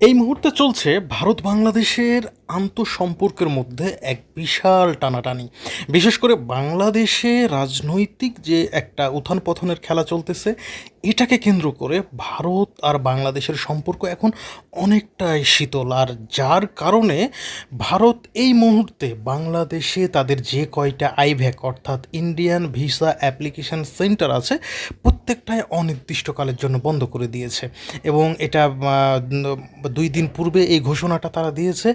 এই মুহূর্তে চলছে ভারত বাংলাদেশের আন্তঃসম্পর্কের মধ্যে এক বিশাল টানাটানি। বিশেষ করে বাংলাদেশে রাজনৈতিক যে একটা উত্থান পতনের খেলা চলতেছে, এটাকে কেন্দ্র করে ভারত আর বাংলাদেশের সম্পর্ক এখন অনেকটাই শীতল। আর যার কারণে ভারত এই মুহূর্তে বাংলাদেশে তাদের যে কয়টা আইভ্যাক অর্থাৎ ইন্ডিয়ান ভিসা অ্যাপ্লিকেশন সেন্টার আছে, প্রত্যেকটাই অনির্দিষ্টকালের জন্য বন্ধ করে দিয়েছে। এবং এটা দুই দিন পূর্বে এই ঘোষণাটা তারা দিয়েছে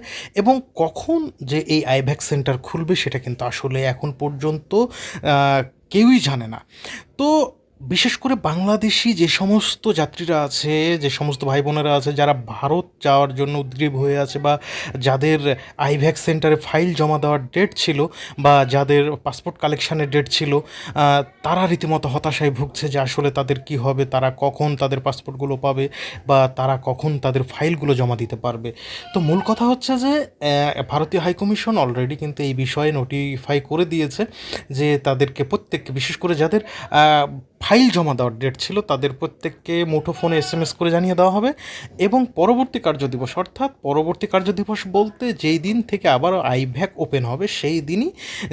এবং কখন যে এই আইভ্যাক সেন্টার খুলবে সেটা কিন্তু আসলে এখন পর্যন্ত কেউই জানে না। তো বিশেষ করে বাংলাদেশি যে সমস্ত যাত্রীরা আছে, যে সমস্ত ভাই বোনেরা আছে, যারা ভারত যাওয়ার জন্য উদ্গ্রীব হয়ে আছে বা যাদের আইভ্যাক সেন্টারে ফাইল জমা দেওয়ার ডেট ছিল বা যাদের পাসপোর্ট কালেকশানের ডেট ছিল তারা রীতিমতো হতাশায় ভুগছে যে আসলে তাদের কি হবে, তারা কখন তাদের পাসপোর্টগুলো পাবে বা তারা কখন তাদের ফাইলগুলো জমা দিতে পারবে। তো মূল কথা হচ্ছে যে ভারতীয় হাইকমিশন অলরেডি কিন্তু এই বিষয়ে নোটিফাই করে দিয়েছে যে তাদেরকে প্রত্যেককে, বিশেষ করে যাদের ফাইল জমা দেওয়ার ডেট ছিল, তাদের প্রত্যেককে মুঠোফোনে এস এম এস করে জানিয়ে দেওয়া হবে এবং পরবর্তী কার্যদিবস, অর্থাৎ পরবর্তী কার্যদিবস বলতে যেই দিন থেকে আবার আইভ্যাক ওপেন হবে, সেই দিনই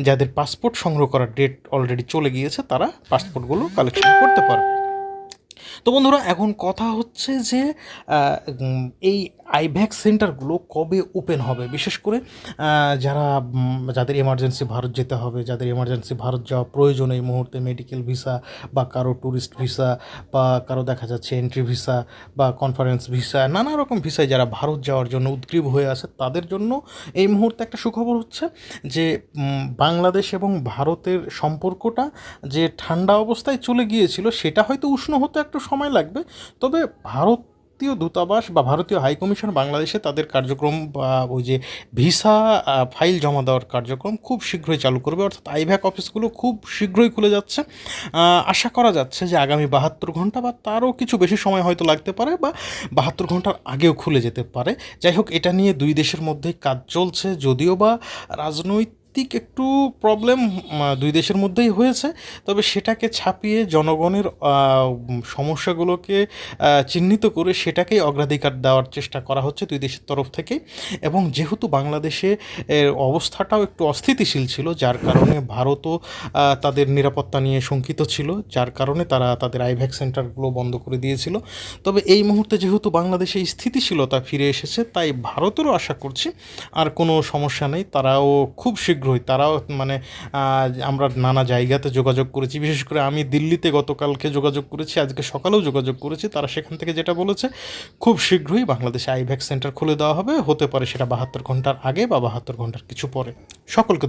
যাদের পাসপোর্ট সংগ্রহ করার ডেট অলরেডি চলে গিয়েছে, তারা পাসপোর্টগুলো কালেকশন করতে পারবে। তো বন্ধুরা, এখন কথা হচ্ছে যে এই আইভ্যাক সেন্টারগুলো কবে ওপেন হবে? বিশেষ করে যারা যাদের এমার্জেন্সি ভারত যেতে হবে, যাদের এমার্জেন্সি ভারত যাওয়া প্রয়োজন এই মুহূর্তে মেডিকেল ভিসা বা কারও ট্যুরিস্ট ভিসা বা কারও দেখা যাচ্ছে এন্ট্রি ভিসা বা কনফারেন্স ভিসা নানা রকম ভিসায় যারা ভারত যাওয়ার জন্য উদ্গ্রীব হয়ে আছে, তাদের জন্য এই মুহূর্তে একটা সুখবর হচ্ছে যে বাংলাদেশ এবং ভারতের সম্পর্কটা যে ঠান্ডা অবস্থায় চলে গিয়েছিল, সেটা হয়তো উষ্ণ হতে একটু সময় লাগবে। তবে ভারতীয় দূতাবাস বা ভারতীয় হাইকমিশন বাংলাদেশে তাদের কার্যক্রম বা ওই যে ভিসা ফাইল জমা দেওয়ার কার্যক্রম খুব শীঘ্রই চালু করবে। অর্থাৎ আইভ্যাক অফিসগুলো খুব শীঘ্রই খুলে যাচ্ছে। আশা করা যাচ্ছে যে আগামী বাহাত্তর ঘণ্টা বা তারও কিছু বেশি সময় হয়তো লাগতে পারে বা বাহাত্তর ঘণ্টার আগেও খুলে যেতে পারে। যাই হোক, এটা নিয়ে দুই দেশের মধ্যেই কাজ চলছে। যদিও বা রাজনৈতিক একটু প্রবলেম দুই দেশের মধ্যেই হয়েছে। তবে সেটাকে ছাপিয়ে জনগণের সমস্যাগুলোকে চিহ্নিত করে সেটাকেই অগ্রাধিকার দেওয়ার চেষ্টা করা হচ্ছে দুই দেশের তরফ থেকে। এবং যেহেতু বাংলাদেশে অবস্থাটাও একটু অস্থিতিশীল ছিল, যার কারণে ভারতও তাদের নিরাপত্তা নিয়ে শঙ্কিত ছিল, যার কারণে তারা তাদের আইভ্যাক সেন্টারগুলো বন্ধ করে দিয়েছিল। তবে এই মুহূর্তে যেহেতু বাংলাদেশে স্থিতিশীলতা ফিরে এসেছে, তাই ভারতেরও আশা করছি, আর কোনো সমস্যা নেই। তারাও খুব শীঘ্রই তারাও মানে আমরা নানা জায়গাতে যোগাযোগ করেছি। বিশেষ করে আমি দিল্লিতে গতকালকে যোগাযোগ করেছি, আজকে সকালেও যোগাযোগ করেছি। তারা সেখান থেকে যেটা বলেছে, খুব শীঘ্রই বাংলাদেশে আইভ্যাক্স সেন্টার খুলে দেওয়া হবে। হতে পারে সেটা বাহাত্তর ঘণ্টার আগে বা বাহাত্তর ঘণ্টার কিছু পরে। সকলকে